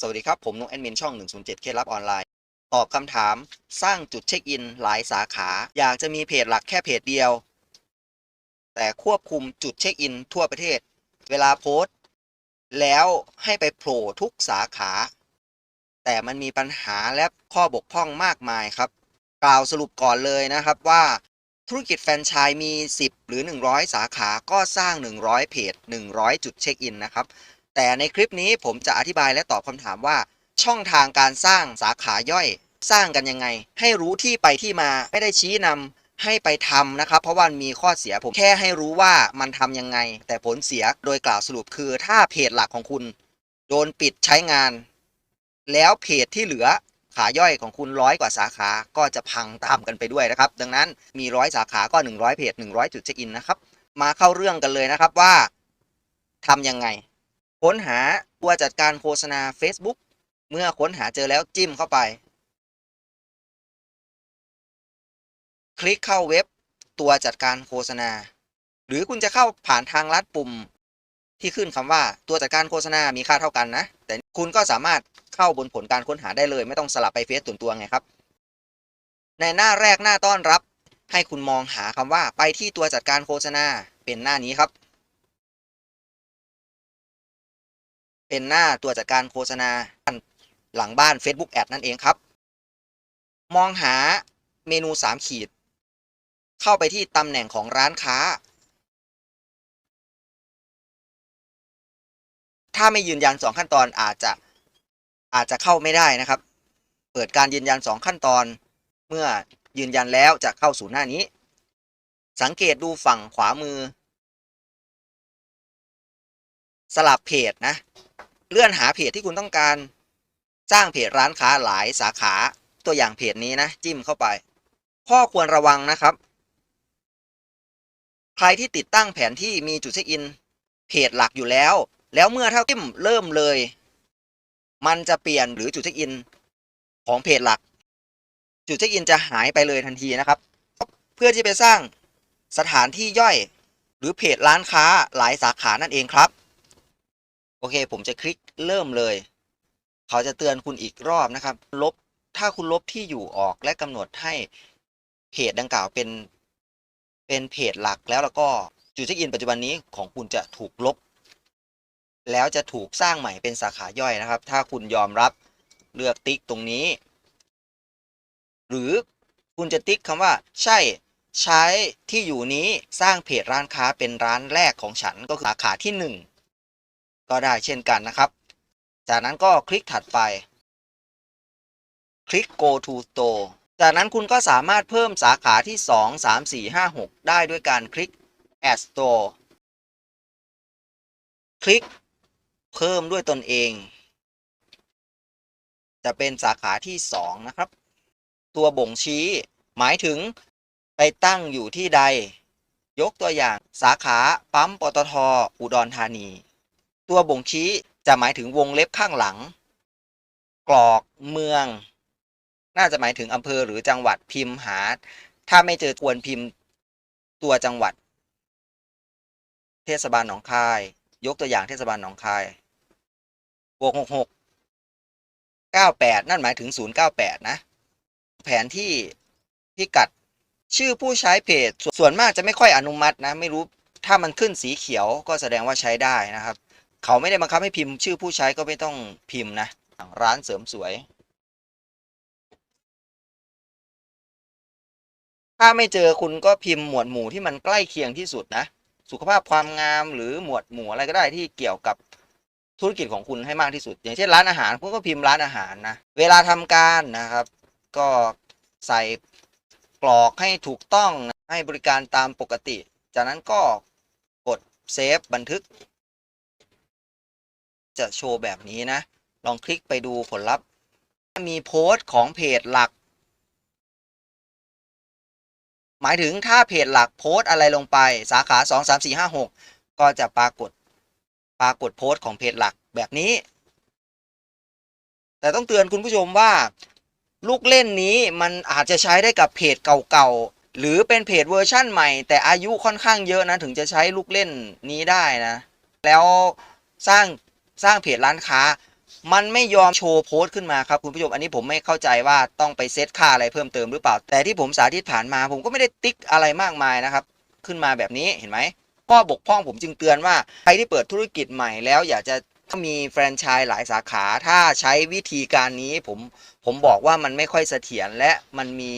สวัสดีครับ ผมนุกแอดมินช่อง 107 เคล็ดลับออนไลน์ ตอบคำถามสร้างจุดเช็คอินหลายสาขา อยากจะมีเพจหลักแค่เพจเดียว แต่ควบคุมจุดเช็คอินทั่วประเทศ เวลาโพสต์ แล้วให้ไปโผล่ทุกสาขา แต่มันมีปัญหาและข้อบกพร่องมากมายครับ กล่าวสรุปก่อนเลยนะครับว่าธุรกิจแฟรนไชส์มี 10 หรือ 100 สาขาก็สร้าง 100 เพจ 100 จุดเช็คอินนะครับ แต่ในคลิปนี้ผมจะอธิบายและตอบคำถามว่า ช่องทางการสร้างสาขาย่อย สร้างกันยังไง ให้รู้ที่ไปที่มาไม่ได้ชี้นำให้ไปทำนะครับ เพราะว่ามันมีข้อเสียผมแค่ให้รู้ว่ามันทำยังไง แต่ผลเสียโดยกล่าวสรุปคือถ้าเพจหลักของคุณ โดนปิดใช้งาน แล้วเพจที่เหลือขาย่อยของคุณร้อยกว่าสาขา ก็จะพังตามกันไปด้วยนะครับ ดังนั้นมีร้อยสาขาก็ 100 เพจ 100 จุดเช็คอินนะครับ มาเข้าเรื่องกันเลยนะครับว่าทำยังไง ค้นหาตัวจัดการโฆษณา Facebook เมื่อค้นหาเจอแล้วจิ้มเข้าไป คลิกเข้าเว็บตัวจัดการโฆษณา หรือคุณจะเข้าผ่านทางลัดปุ่มที่ขึ้นคำว่าตัวจัดการโฆษณา มีค่าเท่ากันนะ แต่คุณก็สามารถเข้าบนผลการค้นหาได้เลย ไม่ต้องสลับไปเฟซส่วนตัวไงครับ ในหน้าแรกหน้าต้อนรับ ให้คุณมองหาคำว่าไปที่ตัวจัดการโฆษณาเป็นหน้านี้ครับ เป็นหน้าตัวจัดการโฆษณาหลังบ้าน Facebook Ad นั่นเองครับ มองหาเมนู 3 ขีด เข้าไปที่ตำแหน่งของร้านค้า ถ้าไม่ยืนยัน 2 ขั้นตอนอาจจะอาจจะเข้าไม่ได้นะครับ เปิดการยืนยัน 2 ขั้นตอน เมื่อยืนยันแล้วจะเข้าสู่หน้านี้ สังเกตดูฝั่งขวามือ สลับเพจนะ เลื่อนหาเพจที่คุณต้องการ สร้างเพจร้านค้าหลายสาขาตัวอย่างเพจนี้นะ จิ้มเข้าไป ข้อควรระวังนะครับ ใครที่ติดตั้งแผนที่มีจุดเช็คอิน เพจหลักอยู่แล้ว แล้วเมื่อถ้าจิ้มเริ่มเลย มันจะเปลี่ยนหรือจุดเช็คอิน ของเพจหลัก จุดเช็คอินจะหายไปเลยทันทีนะครับ เพื่อที่ไปสร้างสถานที่ย่อย หรือเพจร้านค้าหลายสาขานั่นเองครับ โอเค ผมจะคลิกเริ่มเลย เขาจะเตือนคุณอีกรอบนะครับ ลบ ถ้าคุณลบที่อยู่ออกและกำหนดให้เพจดังกล่าวเป็น เป็นเพจหลักแล้วแล้วก็จุดเช็คอินปัจจุบันนี้ของคุณจะถูกลบ แล้วจะถูกสร้างใหม่เป็นสาขาย่อยนะครับ ถ้าคุณยอมรับเลือกติ๊กตรงนี้ หรือคุณจะติ๊กคำว่า ใช่ใช้ที่อยู่นี้สร้างเพจร้านค้าเป็นร้านแรกของฉันก็คือสาขาที่หนึ่ง ก็ได้เช่นกันนะครับ จากนั้นก็คลิกถัดไป คลิก go to store จากนั้นคุณก็สามารถเพิ่มสาขาที่ 2 3 4 5 6 ได้ด้วยการคลิก add store คลิกเพิ่มด้วยตนเอง จะเป็นสาขาที่ 2 นะครับ ตัวบ่งชี้ หมายถึงไปตั้งอยู่ที่ใด ยกตัวอย่างสาขาปั๊มปตทอุดรธานี ตัวบ่งชี้จะหมายถึงวงเล็บข้างหลัง กรอกเมือง น่าจะหมายถึงอำเภอหรือจังหวัดพิมพ์หา ถ้าไม่เจอควรพิมพ์ตัวจังหวัด เทศบาลหนองคาย ยกตัวอย่างเทศบาลหนองคายบวกหกหกเก้าแปดนั่นหมายถึงศูนย์เก้าแปดนะ แผนที่พิกัดชื่อผู้ใช้เพจสส่วนมากจะไม่ค่อยอนุมัตินะ ไม่รู้ถ้ามันขึ้นสีเขียวก็แสดงว่าใช้ได้นะครับ เขาไม่ได้บังคับให้พิมพ์ ชื่อผู้ใช้ก็ไม่ต้องพิมพ์นะร้านเสริมสวย ถ้าไม่เจอคุณก็พิมพ์หมวดหมู่ที่มันใกล้เคียงที่สุดนะ สุขภาพความงามหรือหมวดหมู่อะไรก็ได้ที่เกี่ยวกับธุรกิจของคุณให้มากที่สุด อย่างเช่นร้านอาหารคุณก็พิมพ์ร้านอาหารนะเวลาทำการนะครับ ก็ใส่กรอกให้ถูกต้องนะให้บริการตามปกติ จากนั้นก็กดเซฟบันทึก จะโชว์แบบนี้นะ ลองคลิกไปดูผลลัพธ์ มีโพสต์ของเพจหลัก หมายถึงถ้าเพจหลักโพสต์อะไรลงไปสาขา 2 3 4 5 6 ก็จะปรากฏปรากฏโพสต์ของเพจหลักแบบนี้ แต่ต้องเตือนคุณผู้ชมว่า ลูกเล่นนี้มันอาจจะใช้ได้กับเพจเก่าๆ หรือเป็นเพจเวอร์ชั่นใหม่ แต่อายุค่อนข้างเยอะนะ ถึงจะใช้ลูกเล่นนี้ได้นะ แล้วสร้าง สร้างเพจร้านค้า มันไม่ยอมโชว์โพสต์ขึ้นมาครับคุณผู้ชมอันนี้ผมไม่เข้าใจว่าต้องไปเซตค่าอะไรเพิ่มเติมหรือเปล่า แต่ที่ผมสาธิตผ่านมา ผมก็ไม่ได้ติ๊กอะไรมากมายนะครับ ขึ้นมาแบบนี้เห็นไหมข้อบกพร่องผมจึงเตือนว่าใครที่เปิดธุรกิจใหม่แล้วอยากจะมีแฟรนไชส์หลายสาขาถ้าใช้วิธีการนี้ผมผมบอกว่ามันไม่ค่อยเสถียรและมันมี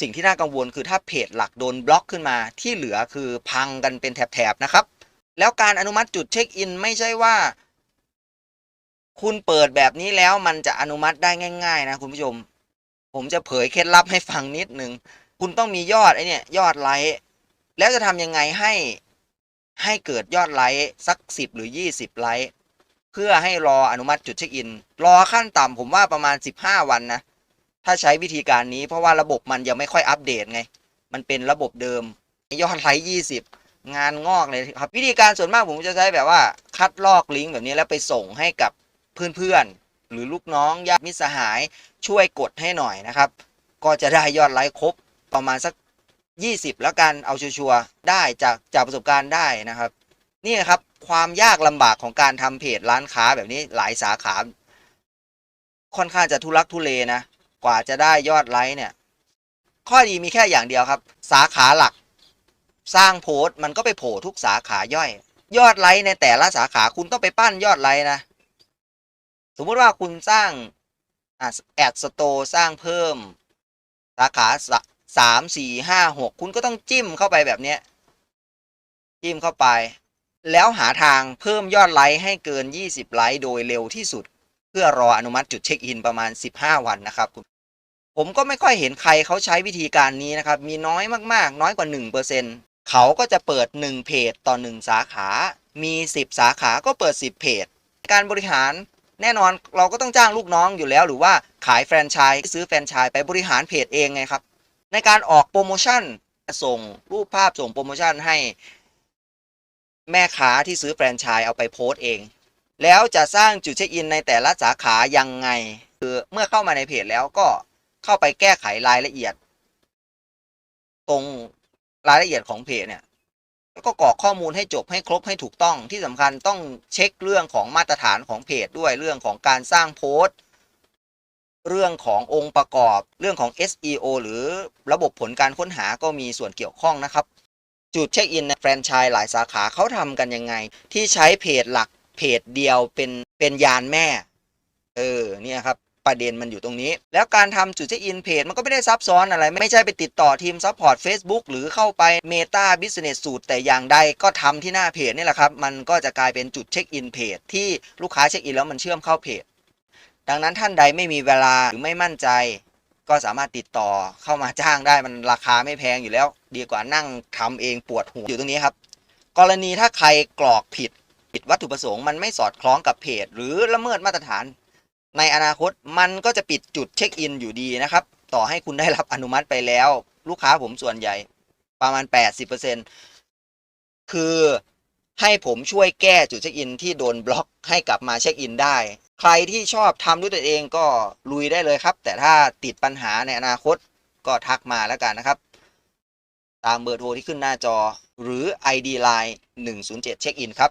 สิ่งที่น่ากังวลคือถ้าเพจหลักโดนบล็อกขึ้นมาที่เหลือคือพังกันเป็นแถบๆนะครับ แล้วการอนุมัติจุดเช็คอินไม่ใช่ว่า คุณเปิดแบบนี้แล้วมันจะอนุมัติได้ง่าย ๆ นะคุณผู้ชม ผมจะเผยเคล็ดลับให้ฟังนิดหนึ่งคุณต้องมียอดไอเนี่ยยอดไลค์แล้วจะทำยังไงให้ให้เกิดยอดไลค์สักสิบหรือยี่สิบไลค์เพื่อให้รออนุมัติจุดเช็คอิน รอขั้นต่ำผมว่าประมาณสิบห้าวันนะ ถ้าใช้วิธีการนี้เพราะว่าระบบมันยังไม่ค่อยอัปเดตไง มันเป็นระบบเดิม ยอดไลค์ยี่สิบ งานงอกเลยครับวิธีการส่วนมากผมจะใช้แบบว่าคัดลอกลิงก์แบบนี้แล้วไปส่งให้กับเพื่อนๆหรือลูกน้องญาติมิตรสหายช่วยกดให้หน่อยนะครับ ก็จะได้ยอดไลค์ครบประมาณสัก 20 แล้วกันเอาชัวร์ได้จากจากประสบการณ์ได้นะครับ นี่ครับความยากลำบากของการทำเพจร้านค้าแบบนี้หลายสาขา ค่อนข้างจะทุลักทุเลนะกว่าจะได้ยอดไลค์เนี่ย ข้อดีมีแค่อย่างเดียวครับ สาขาหลัก สร้างโพสต์มันก็ไปโผล่ทุกสาขาย่อย ยอดไลค์ในแต่ละสาขาคุณต้องไปปั้นยอดไลค์นะ สมมุติว่าคุณสร้างแอดสโตร์สร้างเพิ่ม สาขาสามสี่ห้าหกคุณก็ต้องจิ้มเข้าไปแบบเนี้ย จิ้มเข้าไป แล้วหาทางเพิ่มยอดไลค์ให้เกิน 20 ไลค์โดยเร็วที่สุด เพื่อรออนุมัติจุดเช็คอินประมาณ 15 วันนะครับคุณผมก็ไม่ค่อยเห็นใครเขาใช้วิธีการนี้นะครับ มีน้อยมากๆ น้อยกว่า 1%เขาก็จะเปิด 1 เพจต่อ 1 สาขา มี 10 สาขาก็เปิด 10 เพจ การบริหารแน่นอนเราก็ต้องจ้างลูกน้องอยู่แล้ว หรือว่าขายแฟรนไชส์ซื้อแฟรนไชส์ไปบริหารเพจเองไงครับ ในการออกโปรโมชั่นส่งรูปภาพส่งโปรโมชั่นให้ แม่ค้าที่ซื้อแฟรนไชส์เอาไปโพสต์เอง แล้วจะสร้างจุดเช็คอินในแต่ละสาขายังไง คือเมื่อเข้ามาในเพจแล้วก็เข้าไปแก้ไขรายละเอียด ตรง รายละเอียดของเพจเนี่ยแล้วก็กรอกข้อมูลให้จบให้ครบให้ถูกต้องที่สำคัญต้องเช็คเรื่องของมาตรฐานของเพจด้วยเรื่องของการสร้างโพสต์ เรื่องขององค์ประกอบ เรื่องของ SEO หรือระบบผลการค้นหาก็มีส่วนเกี่ยวข้องนะครับ จุดเช็คอินในแฟรนไชส์หลายสาขาเขาทำกันยังไง ที่ใช้เพจหลักเพจเดียวเป็นเป็นยานแม่ เออเนี่ยครับ ประเด็นมันอยู่ตรงนี้ แล้วการทำจุดเช็คอินเพจมันก็ไม่ได้ซับซ้อนอะไร ไม่ใช่ไปติดต่อทีมซัพพอร์ต Facebook หรือเข้าไป Meta Business Suite แต่อย่างใดก็ทำที่หน้าเพจนี่แหละครับ มันก็จะกลายเป็นจุดเช็คอินเพจที่ลูกค้าเช็คอินแล้วมันเชื่อมเข้าเพจ ดังนั้นท่านใดไม่มีเวลาหรือไม่มั่นใจ ก็สามารถติดต่อเข้ามาจ้างได้มันราคาไม่แพงอยู่แล้ว ดีกว่านั่งทำเองปวดหัวอยู่ตรงนี้ครับ กรณีถ้าใครกรอกผิดผิดวัตถุประสงค์มันไม่สอดคล้องกับเพจ หรือละเมิดมาตรฐาน ในอนาคตมันก็จะปิดจุดเช็คอินอยู่ดีนะครับ ต่อให้คุณได้รับอนุมัติไปแล้ว ลูกค้าผมส่วนใหญ่ประมาณ 80%คือให้ผมช่วยแก้จุดเช็คอินที่โดนบล็อกให้กลับมาเช็คอินได้ ใครที่ชอบทำด้วยตัวเองก็ลุยได้เลยครับ แต่ถ้าติดปัญหาในอนาคตก็ทักมาแล้วกันนะครับ ตามเบอร์โทรที่ขึ้นหน้าจอ หรือ ID Line 107 เช็คอินครับ